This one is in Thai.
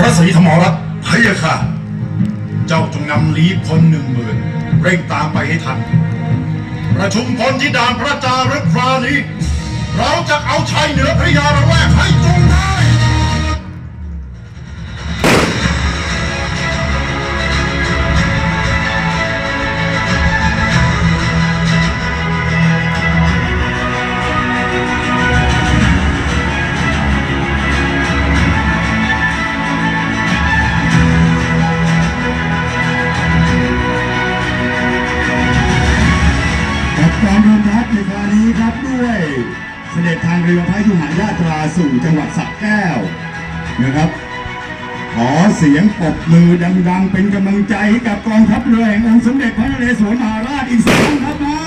พระศรีธรรมรัตน์พะยะค่ะ เจ้าจงนำลีพลหนึ่งหมื่นเร่งตามไปให้ทัน ประชุมพลที่ด่านพระจารึกครานี้ เราจะเอาชัยเหนือพระยาระแวกให้จงได้ เสด็จทางเรือพระยุหายาตราสู่จังหวัดสระแก้วนะครับ ขอเสียงปรบมือดังๆ เป็นกำลังใจให้กับกองทัพเรือแห่งองค์สมเด็จพระนเรศวรมหาราชอีกสักครั้งครับมา